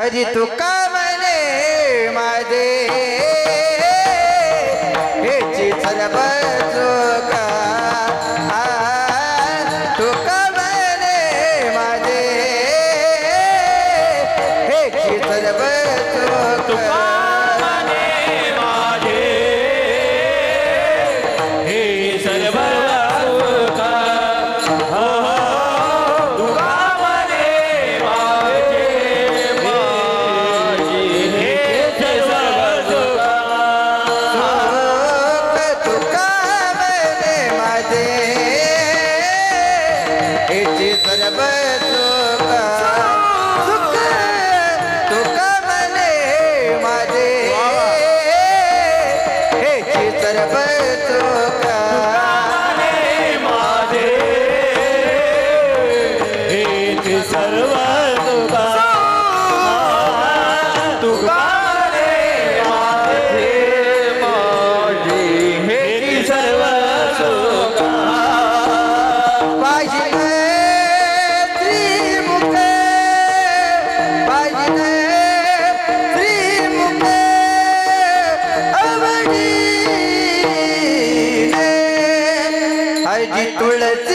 अजी तुका मने माझे हेची का तुका मने माझे हेची का துளசி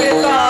k i t